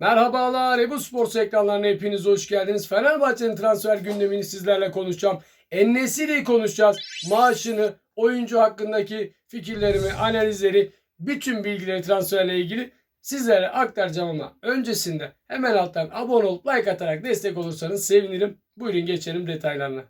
Merhabalar Ebu Sports ekranlarına hepiniz hoş geldiniz. Fenerbahçe'nin transfer gündemini sizlerle konuşacağım. Ennesiri konuşacağız. Maaşını, oyuncu hakkındaki fikirlerimi, analizleri, bütün bilgileri transferle ilgili sizlere aktaracağım ama öncesinde hemen alttan abone olup like atarak destek olursanız sevinirim. Buyurun geçelim detaylarına.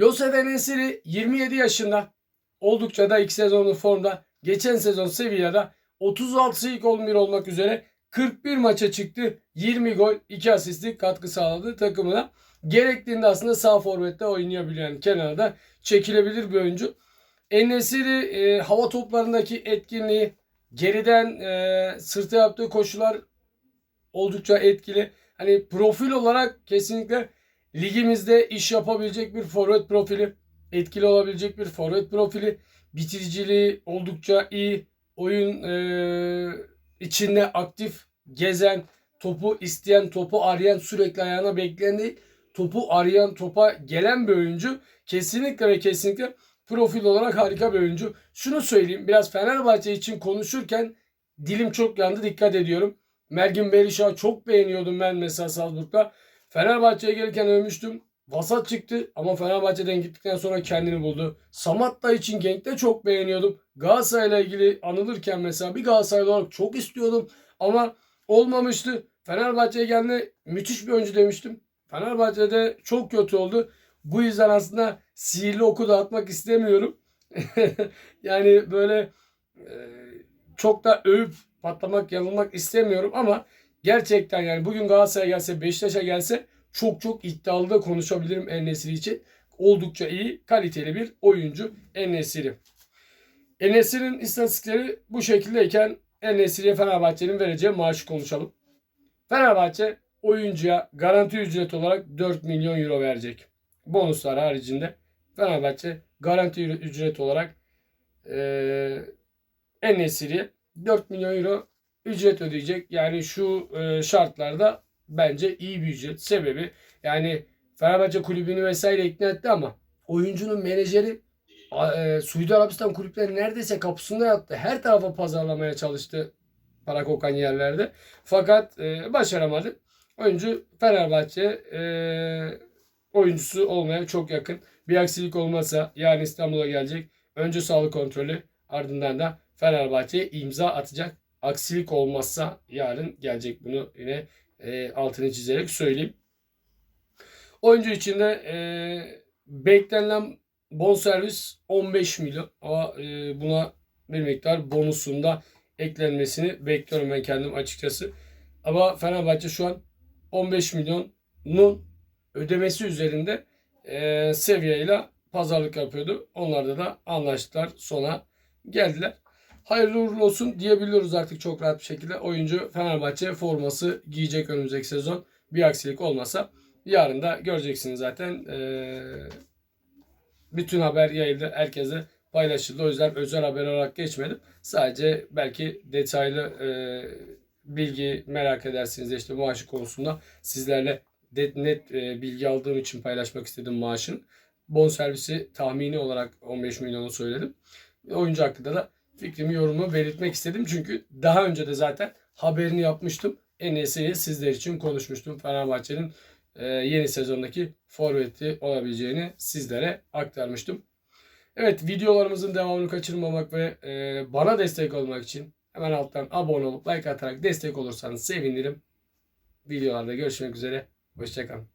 Yosef Enesiri 27 yaşında. Oldukça da ilk sezonu formda. Geçen sezon Sevilla'da 36 ilk 11 olmak üzere 41 maça çıktı. 20 gol, 2 asistlik katkı sağladı takımına. Gerektiğinde aslında sağ forvette oynayabilen kenarda çekilebilir bir oyuncu. Enesiri e, hava toplarındaki etkinliği, geriden e, sırtı yaptığı koşular oldukça etkili. Hani profil olarak kesinlikle ligimizde iş yapabilecek bir forvet profili, etkili olabilecek bir forvet profili, bitiriciliği oldukça iyi, oyun e, içinde aktif gezen, topu isteyen, topu arayan, sürekli ayağına bekleyen değil, topu arayan, topa gelen bir oyuncu. Kesinlikle ve kesinlikle profil olarak harika bir oyuncu. Şunu söyleyeyim, biraz Fenerbahçe için konuşurken dilim çok yandı, dikkat ediyorum. Mergin Berisha'yı çok beğeniyordum ben mesela Salzburg'da. Fenerbahçe'ye gelirken övmüştüm. Vasat çıktı ama Fenerbahçe'den gittikten sonra kendini buldu. Samatta için Genk'te çok beğeniyordum. Galatasaray'la ilgili anılırken mesela bir Galatasaraylı olarak çok istiyordum ama olmamıştı. Fenerbahçe'ye geldi müthiş bir oyuncu demiştim. Fenerbahçe'de çok kötü oldu. Bu yüzden aslında sihirli oku dağıtmak istemiyorum. yani böyle e, çok da övüp patlamak yanılmak istemiyorum ama gerçekten yani bugün Galatasaray'a gelse Beşiktaş'a gelse çok çok iddialı da konuşabilirim Enesiri için. Oldukça iyi, kaliteli bir oyuncu Enesiri. Enesiri'nin istatistikleri bu şekildeyken Enesiri'ye Fenerbahçe'nin vereceği maaşı konuşalım. Fenerbahçe oyuncuya garanti ücret olarak 4 milyon euro verecek. Bonuslar haricinde Fenerbahçe garanti ücret olarak e, Enesiri'ye 4 milyon euro ücret ödeyecek. Yani şu e, şartlarda bence iyi bir ücret. Sebebi yani Fenerbahçe kulübünü vesaire ikna etti ama oyuncunun menajeri e, Suudi Arabistan kulüpleri neredeyse kapısında yattı. Her tarafa pazarlamaya çalıştı para kokan yerlerde. Fakat e, başaramadı. Oyuncu Fenerbahçe e, oyuncusu olmaya çok yakın. Bir aksilik olmazsa yarın İstanbul'a gelecek. Önce sağlık kontrolü ardından da Fenerbahçe'ye imza atacak. Aksilik olmazsa yarın gelecek bunu yine e, altını çizerek söyleyeyim. Oyuncu için de e, beklenilen bonservis 15 milyon ama e, buna bir miktar bonusunda eklenmesini bekliyorum ben kendim açıkçası. Ama Fenerbahçe şu an 15 milyonun ödemesi üzerinde e, seviyeyle pazarlık yapıyordu. Onlarda da anlaştılar sona geldiler. Hayırlı uğurlu olsun diyebiliyoruz artık çok rahat bir şekilde. Oyuncu Fenerbahçe forması giyecek önümüzdeki sezon. Bir aksilik olmasa yarın da göreceksiniz zaten. Ee, bütün haber yayıldı. Herkese paylaşıldı. O yüzden özel haber olarak geçmedim. Sadece belki detaylı e, bilgi merak edersiniz de işte maaşı konusunda sizlerle net e, bilgi aldığım için paylaşmak istedim maaşın. Bon servisi tahmini olarak 15 milyonu söyledim. Oyuncu hakkında da fikrimi, yorumumu belirtmek istedim. Çünkü daha önce de zaten haberini yapmıştım. NSA'yı sizler için konuşmuştum. Fenerbahçe'nin e, yeni sezondaki forveti olabileceğini sizlere aktarmıştım. Evet videolarımızın devamını kaçırmamak ve e, bana destek olmak için hemen alttan abone olup like atarak destek olursanız sevinirim. Videolarda görüşmek üzere. Hoşçakalın.